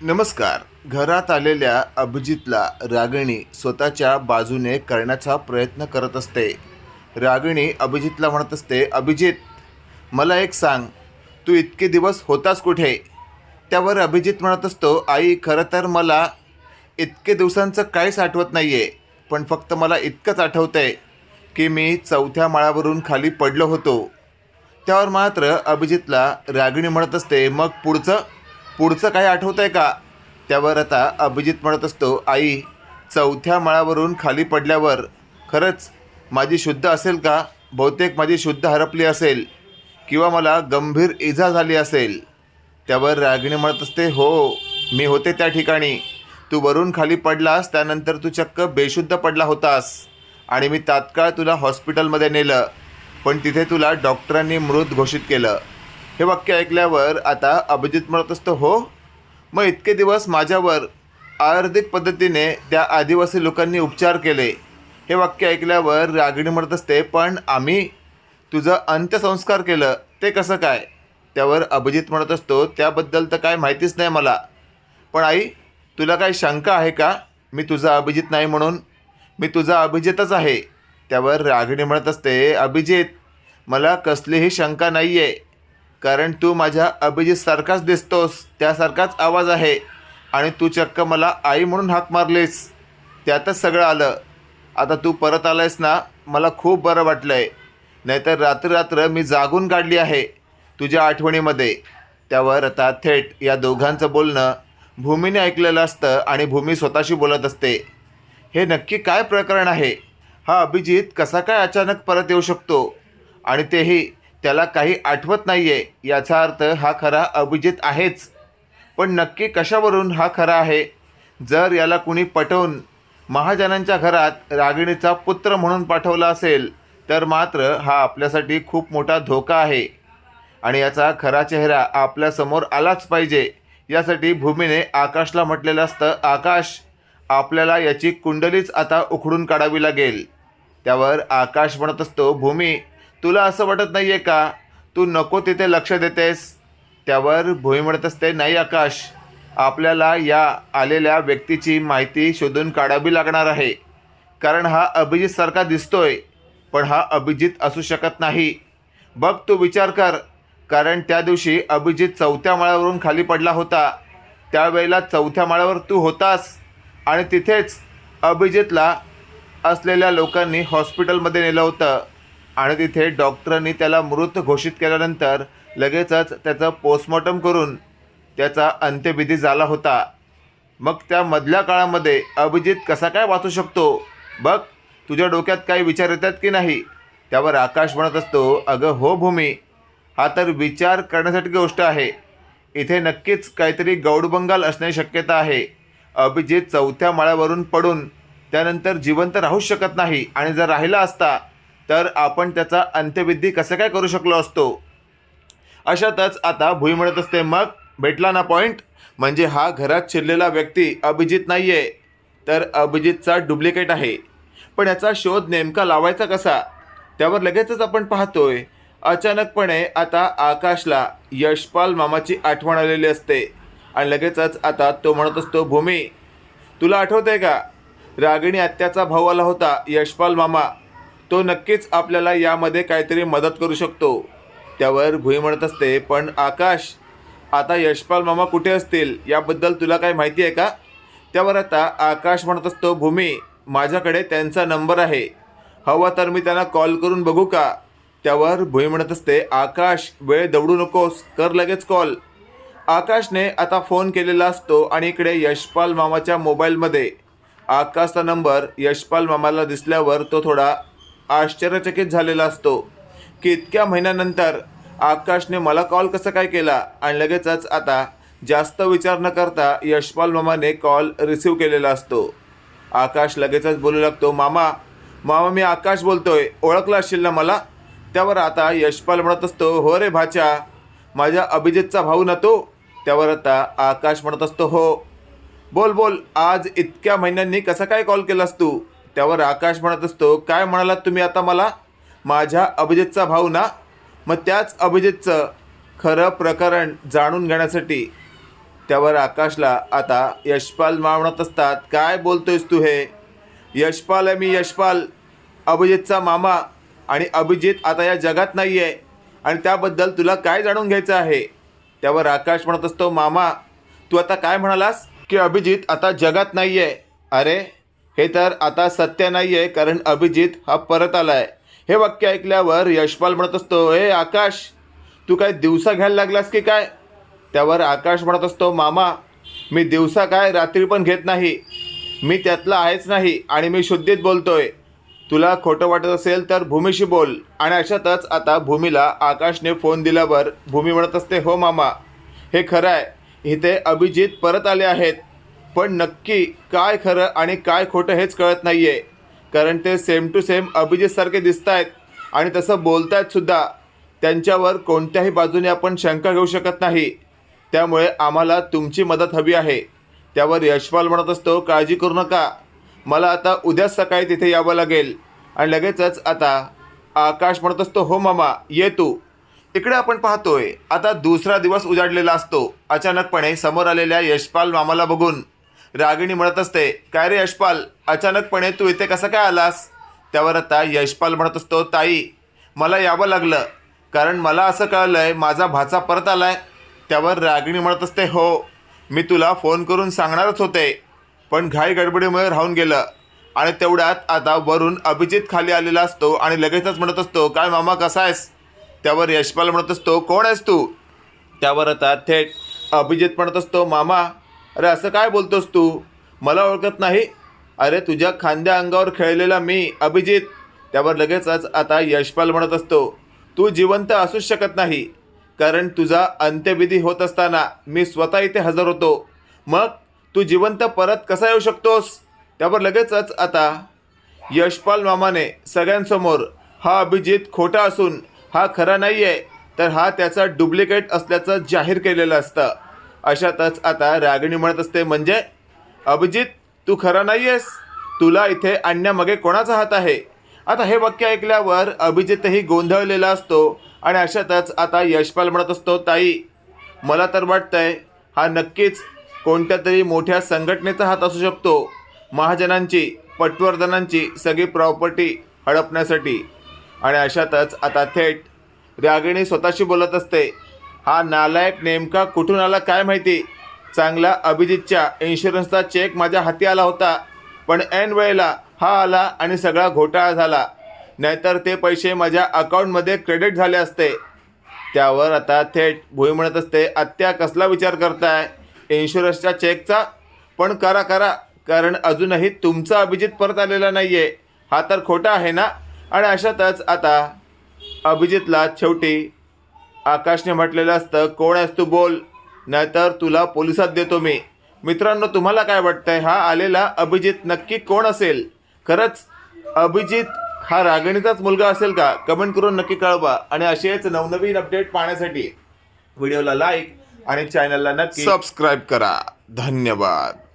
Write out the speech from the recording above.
नमस्कार. घरात आलेल्या अभिजितला रागिणी स्वतःच्या बाजूने करण्याचा प्रयत्न करत असते. रागिणी अभिजितला म्हणत असते अभिजित मला एक सांग. तू इतके दिवस होतास कुठे? त्यावर अभिजित म्हणत असतो आई खरं तर मला इतके दिवसांचं काहीच आठवत नाही आहे पण फक्त मला इतकंच आठवतं आहे की मी चौथ्या माळावरून खाली पडलो होतो. त्यावर मात्र अभिजितला रागिणी म्हणत असते मग पुढचं? पुढचं काही आठवत आहे का? त्यावर आता अभिजित म्हणत असतो आई चौथ्या माळावरून खाली पडल्यावर खरंच माझी शुद्ध असेल का? बहुतेक माझी शुद्ध हरपली असेल किंवा मला गंभीर इजा झाली असेल. त्यावर रागिणी म्हणत असते हो मी होते त्या ठिकाणी. तू वरून खाली पडलास त्यानंतर तू चक्क बेशुद्ध पडला होतास आणि मी तात्काळ तुला हॉस्पिटलमध्ये नेलं पण तिथे तुला डॉक्टरांनी मृत घोषित केलं. हे वाक्य ऐकल्यावर आता अभिजित म्हणत असतो हो मग इतके दिवस माझ्यावर आयुर्वेदिक पद्धतीने त्या आदिवासी लोकांनी उपचार केले. हे वाक्य ऐकल्यावर रागिणी म्हणत असते पण आम्ही तुझं अंत्यसंस्कार केलं ते कसं काय? त्यावर अभिजित म्हणत असतो त्याबद्दल तर काय माहितीच नाही मला. पण आई तुला काही शंका आहे का? मी तुझा अभिजित नाही म्हणून. मी तुझा अभिजितच आहे. त्यावर रागिणी म्हणत असते अभिजित मला कसलीही शंका नाही आहे कारण तू माझ्या अभिजितसारखाच दिसतोस त्यासारखाच आवाज आहे आणि तू चक्क मला आई म्हणून हाक मारलीस. त्यातच सगळं आलं. आता तू परत आलायस ना मला खूप बरं वाटलं आहे नाहीतर रात्र रात्र मी जागून काढली आहे तुझ्या आठवणीमध्ये. त्यावर आता थेट या दोघांचं बोलणं भूमीने ऐकलेलं असतं आणि भूमी स्वतःशी बोलत असते. हे नक्की काय प्रकरण आहे? हा अभिजित कसा काय अचानक परत येऊ शकतो? आणि तेही त्याला काही आठवत नाही आहे याचा अर्थ हा खरा अभिजित आहेच. पण नक्की कशावरून हा खरा आहे? जर याला कुणी पटवून महाजनांच्या घरात रागिणीचा पुत्र म्हणून पाठवला असेल तर मात्र हा आपल्यासाठी खूप मोठा धोका आहे. आणि याचा खरा चेहरा आपल्यासमोर आलाच पाहिजे. यासाठी भूमीने आकाशला म्हटलेलं असतं आकाश आपल्याला याची कुंडलीच आता उखडून काढावी लागेल. त्यावर आकाश म्हणत असतो भूमी तुला असं वाटत नाही आहे का? तू नको तिथे लक्ष देतेस. त्यावर भुई म्हणत असते नाही आकाश. आपल्याला या आलेल्या व्यक्तीची माहिती शोधून काढावी लागणार आहे. कारण हा अभिजितसारखा दिसतोय पण हा अभिजित असू शकत नाही. बघ तू विचार कर. कारण त्या दिवशी अभिजित चौथ्या माळ्यावरून खाली पडला होता. त्यावेळेला चौथ्या माळ्यावर तू होतास. आणि तिथेच अभिजितला असलेल्या लोकांनी हॉस्पिटलमध्ये नेलं होतं. आणि तिथे डॉक्टरांनी त्याला मृत घोषित केल्यानंतर लगेचच त्याचं पोस्टमॉर्टम करून त्याचा अंत्यविधी झाला होता. मग त्या मधल्या काळामध्ये अभिजित कसा काय वाचू शकतो? बघ तुझ्या डोक्यात काही विचार येतात की नाही? त्यावर आकाश म्हणत असतो अगं हो भूमी हा तर विचार करण्यासाठी गोष्ट आहे. इथे नक्कीच काहीतरी गौडबंगाल असण्याची शक्यता आहे. अभिजित चौथ्या माळ्यावरून पडून त्यानंतर जिवंत राहूच शकत नाही आणि जर राहिला असता तर आपण त्याचा अंत्यविधी कसं काय करू शकलो असतो? अशातच आता भुई म्हणत असते. मग भेटला ना पॉईंट म्हणजे हा घरात शिरलेला व्यक्ती अभिजित नाही आहे तर अभिजितचा डुप्लिकेट आहे. पण याचा शोध नेमका लावायचा कसा? त्यावर लगेचच आपण पाहतोय. अचानकपणे आता आकाशला यशपाल मामाची आठवण आलेली असते. आणि लगेचच आता तो म्हणत असतो भूमी तुला आठवतंय का? रागिणी आत्याचा भाऊ आला होता यशपाल मामा. तो नक्कीच आपल्याला यामध्ये काहीतरी मदत करू शकतो. त्यावर भुई म्हणत असते पण आकाश आता यशपाल मामा कुठे असतील? याबद्दल तुला काही माहिती आहे का? त्यावर आता आकाश म्हणत असतो भूमी माझ्याकडे त्यांचा नंबर आहे. हवा तर मी त्यांना कॉल करून बघू का? त्यावर भुई म्हणत असते आकाश वेळ दवडू नकोस कर लगेच कॉल. आकाशने आता फोन केलेला असतो आणि इकडे यशपाल मामाच्या मोबाईलमध्ये. आकाशचा नंबर यशपाल मामाला दिसल्यावर तो थोडा आश्चर्यचकित झालेला असतो. की इतक्या महिन्यानंतर आकाशने मला कॉल कसा काय केला? आणि लगेचच आता जास्त विचार न करता यशपाल मामाने कॉल रिसीव केलेला असतो. आकाश लगेचच बोलू लागतो मामा मामा मी आकाश बोलतोय. ओळखला असशील ना मला? त्यावर आता यशपाल म्हणत असतो हो रे भाच्या माझ्या अभिजितचा भाऊ ना तो? त्यावर आता आकाश म्हणत असतो हो. बोल बोल आज इतक्या महिन्यांनी कसा काय कॉल केलास तू? त्यावर आकाश म्हणत असतो काय म्हणालात तुम्ही आता मला? माझ्या अभिजितचा भाऊ ना? मग त्याच अभिजितचं खरं प्रकरण जाणून घेण्यासाठी त्यावर आकाशला आता यशपाल मा म्हणत असतात काय बोलतोयस तू हे? यशपाल आहे मी यशपाल. अभिजितचा मामा आणि अभिजित आता या जगात नाही आहे आणि त्याबद्दल तुला काय जाणून घ्यायचं आहे? त्यावर आकाश म्हणत असतो मामा तू आता काय म्हणालास? की अभिजित आता जगात नाही आहे अरे हे तर आता सत्य नाही आहे कारण अभिजित हा परत आला आहे हे वाक्य ऐकल्यावर यशपाल म्हणत असतो हे आकाश तू काय दिवसा घ्यायला लागलास की काय? त्यावर आकाश म्हणत असतो मामा मी दिवसा काय रात्री पण घेत नाही. मी त्यातला आहेच नाही आणि मी शुद्धीत बोलतोय. तुला खोटं वाटत असेल तर भूमीशी बोल. आणि अशातच आता भूमीला आकाशने फोन दिल्यावर भूमी म्हणत असते हो मामा हे खरं आहे इथे अभिजित परत आले आहेत. पण नक्की काय खरं आणि काय खोटं हेच कळत नाही आहे कारण ते सेम टू सेम अभिजितसारखे दिसत आहेत आणि तसं बोलत आहेत सुद्धा. त्यांच्यावर कोणत्याही बाजूने आपण शंका घेऊ शकत नाही. त्यामुळे आम्हाला तुमची मदत हवी आहे. त्यावर यशपाल म्हणत असतो काळजी करू नका. मला आता उद्याच सकाळी तिथे यावं लागेल. आणि लगेचच आता आकाश म्हणत असतो हो मामा ये तू. इकडे आपण पाहतोय. आता दुसरा दिवस उजाडलेला असतो. अचानकपणे समोर आलेल्या यशपाल मामाला बघून रागिणी म्हणत असते काय रे यशपाल? अचानकपणे तू इथे कसं काय आलास? त्यावर आता यशपाल म्हणत असतो ताई मला यावं लागलं. कारण मला असं कळलं आहे माझा भाचा परत आला आहे त्यावर रागिणी म्हणत असते हो मी तुला फोन करून सांगणारच होते पण घाई गडबडीमुळे राहून गेलं. आणि तेवढ्यात आता वरून अभिजित खाली आलेला असतो आणि लगेचच म्हणत असतो काय मामा कसा आहेस? त्यावर यशपाल म्हणत असतो कोण आहेस तू? त्यावर आता थेट अभिजित म्हणत असतो मामा अरे असं काय बोलतोस तू? मला ओळखत नाही. अरे तुझ्या खांद्या अंगावर खेळलेला मी अभिजित. त्यावर लगेचच आता यशपाल म्हणत असतो. तू जिवंत असूच शकत नाही. कारण तुझा अंत्यविधी होत असताना मी स्वतः इथे हजर होतो. मग तू जिवंत परत कसा येऊ शकतोस? त्यावर लगेचच आता यशपाल मामाने सगळ्यांसमोर हा अभिजित खोटा असून हा खरा नाही आहे तर हा त्याचा डुप्लिकेट असल्याचं जाहीर केलेलं असतं. अशातच आता रागिणी म्हणत असते म्हणजे? अभिजित तू खरा नाही आहेस तुला इथे आणण्यामागे कोणाचा हात आहे? आता हे वाक्य ऐकल्यावर अभिजितही गोंधळलेला असतो आणि अशातच आता यशपाल म्हणत असतो ताई मला तर वाटतंय हा नक्कीच कोणत्या तरी मोठ्या संघटनेचा हात असू शकतो. महाजनांची पटवर्धनांची सगळी प्रॉपर्टी हडपण्यासाठी. आणि अशातच आता थेट रागिणी स्वतःशी बोलत असते हा नालायक नेमका कुठून आला काय माहिती? चांगला अभिजितच्या इन्शुरन्सचा चेक माझ्या हाती आला होता. पण ऐन वेळेला हा आला आणि सगळा घोटाळा झाला. नाहीतर ते पैसे माझ्या अकाउंटमध्ये क्रेडिट झाले असते. त्यावर आता थेट भुई म्हणत असते आत्या कसला विचार करताय? इन्शुरन्सच्या चेकचा पण करा करा. कारण अजूनही तुमचा अभिजित परत आलेला नाही आहे हा तर खोटा आहे ना? आणि अशातच आता अभिजितला शेवटी आकाशने म्हटलेलं असतं कोण आहेस तू बोल नाहीतर तुला पोलिसात देतो मी. मित्रांनो तुम्हाला काय वाटतंय? हा आलेला अभिजित नक्की कोण असेल? खरंच अभिजित हा रागिणीचाच मुलगा असेल का? कमेंट करून नक्की कळवा. आणि असेच नवनवीन अपडेट पाहण्यासाठी व्हिडिओला लाईक आणि चॅनलला नक्की सबस्क्राईब करा. धन्यवाद.